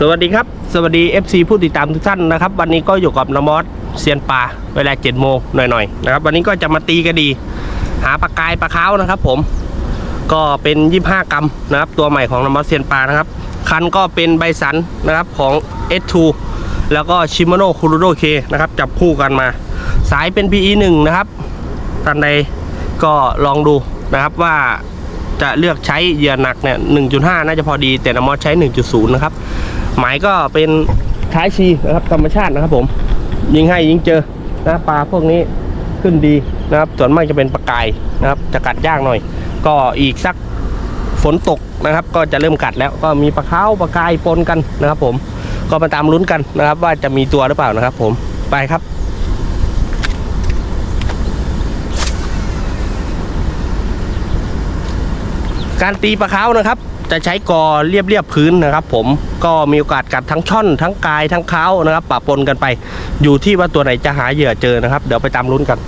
สวัสดีครับ สวัสดี FC ผู้ติดตามทุกท่านนะครับ วันนี้ก็อยู่กับนอมอสเซียนปลาเวลา7โมงหน่อยๆนะครับ วันนี้ก็จะมาตีกระดี หาปลากายปลาขานะครับผมก็เป็น 25 กรัมนะครับ ตัวใหม่ของนอมอสเซียนปลานะครับ คันก็เป็นใบสันนะครับของ S2 แล้วก็ชิมโนคูรุโดเคนะครับ จับคู่กันมา สายเป็น PE 1 นะครับท่านใดก็ลองดูนะครับว่าจะเลือกใช้เหยื่อหนักเนี่ย 1.5 น่าจะพอดีแต่นมอสใช้ 1.0 นะครับ หมายก็เป็นท้ายชีนะครับธรรมชาตินะครับผม ยิงให้ยิงเจอนะปลาพวกนี้ขึ้นดีนะครับส่วนมากจะเป็นปลากายนะครับจะกัดยากหน่อย ก็อีกสักฝนตกนะครับ ก็จะเริ่มกัดแล้วก็มีปลาเขาปลากายปนกันนะครับผมก็มาตามลุ้นกันนะครับ ว่าจะมีตัวหรือเปล่านะครับ ผมไปครับการตีปลาเขานะครับ จะใช้กอเรียบเรียบพื้นนะครับ ผมก็มีโอกาสกัดทั้งช่อนทั้งกายทั้งเขานะครับปะปนกันไป อยู่ที่ว่าตัวไหนจะหาเหยื่อเจอนะครับ เดี๋ยวไปตามลุ้นกัน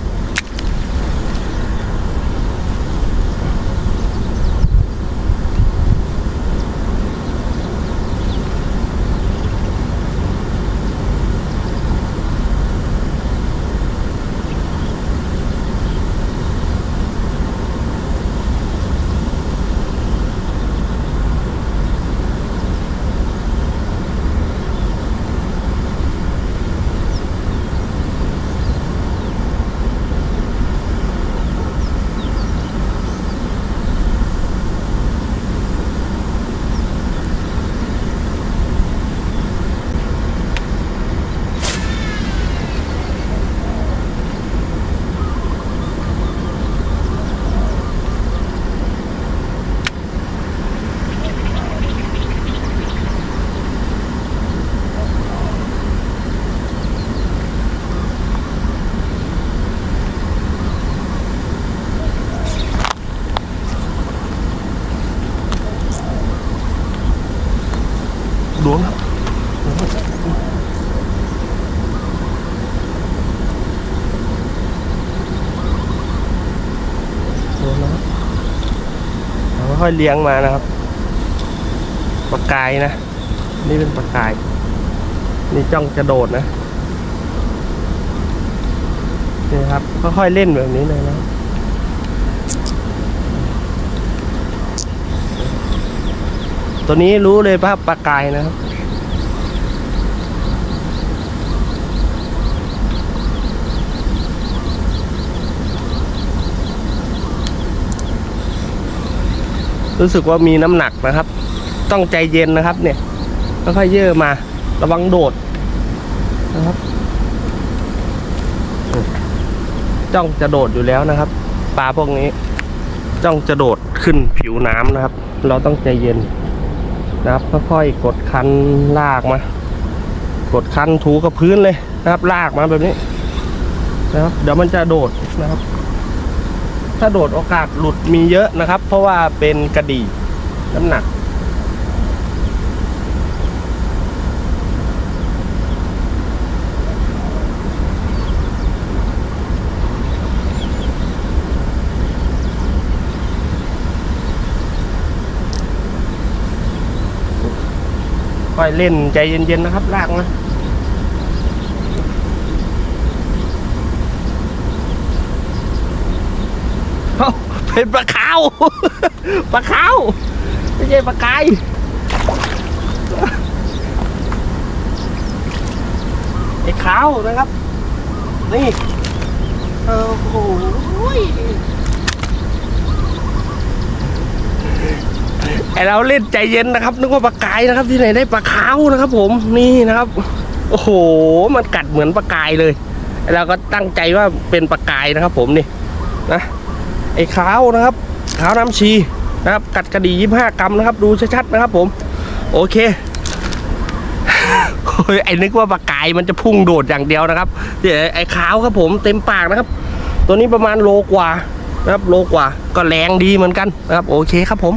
ค่อยๆเลี้ยงมานะครับปลากายนะ นี่เป็นปลากาย นี่จ้องจะโดดนะนี่ครับค่อยๆเล่นแบบนี้เลยนะตัวนี้รู้เลยว่าปลากายนะครับ รู้สึกว่ามีน้ำหนักนะครับ ต้องใจเย็นนะครับ เนี่ยค่อยๆเย่อมา ระวังโดดนะครับจ้องจะโดดอยู่แล้วนะครับปลาพวกนี้ จ้องจะโดดขึ้นผิวน้ำนะครับ เราต้องใจเย็นนะครับค่อยๆกดคันลากมา กดคันถูกับพื้นเลยนะครับ ลากมาแบบนี้นะครับ เดี๋ยวมันจะโดดนะครับ ถ้าโดดโอกาสหลุดมีเยอะนะครับ เพราะว่าเป็นกระดี่น้ำหนัก ค่อยเล่นใจเย็นๆนะครับลากมาเอ้า เป็นปลาขาวปลาขาวไม่ใช่ปลากายไอ้ขาวนะครับ นี่โอ้โหไอเราเล่นใจเย็นนะครับ นึกว่าปลากายนะครับ ที่ไหนได้ปลาขาวนะครับ ผมนี่นะครับ โอ้โห มันกัดเหมือนปลากายเลยไอเราก็ตั้งใจว่าเป็นปลากายนะครับ ผมนี่นะ ไอ้ขาวนะครับ ขาวน้ำชีนะครับ กัดกระดียี่ห้ากรัมนะครับ ดูชัดๆนะครับผม โอเคโอ้ยไอ้นึกว่าปลากายมันจะพุ่งโดดอย่างเดียวนะครับเดี๋ยวไอ้ขาวครับผมเต็มปากนะครับ ตัวนี้ประมาณโลกว่านะครับโลกว่าก็แรงดีเหมือนกันนะครับ โอเคครับผม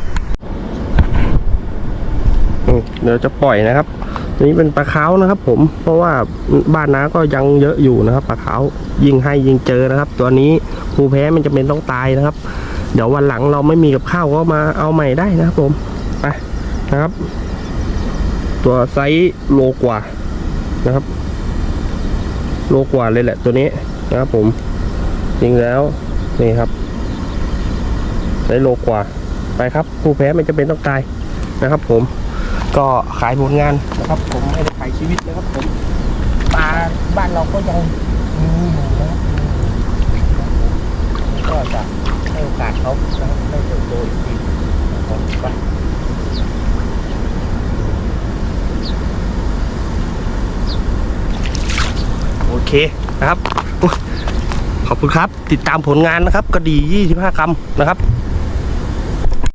เดี๋ยวจะปล่อยนะครับ ตัวนี้เป็นปลาขาวนะครับ ผม เพราะว่าบ้านน้าก็ยังเยอะอยู่นะครับปลาขาวยิงให้ยิงเจอนะครับ ตัวนี้ภูแพ้มันจะเป็นต้องตายนะครับ เดี๋ยววันหลังเราไม่มีกับข้าวก็มาเอาใหม่ได้นะครับผมไปนะครับ ตัวไซส์โลกว่านะครับ โลกว่าเลยแหละตัวนี้นะครับ ผมจริงแล้วนี่ครับไซส์โลกว่าไปครับผู้แพ้ไม่จะเป็นต้องตายนะครับ ผม ก็ขายผลงานนะครับ ผมไม่ได้ขายชีวิตนะครับผมปลาบ้านเราก็ยังมีอยู่นะครับก็จะให้โอกาสเขานะครับได้เติบโตอีกทีนะครับไปโอเคนะครับขอบคุณครับ ติดตามผลงานนะครับกระดี 25คำนะครับ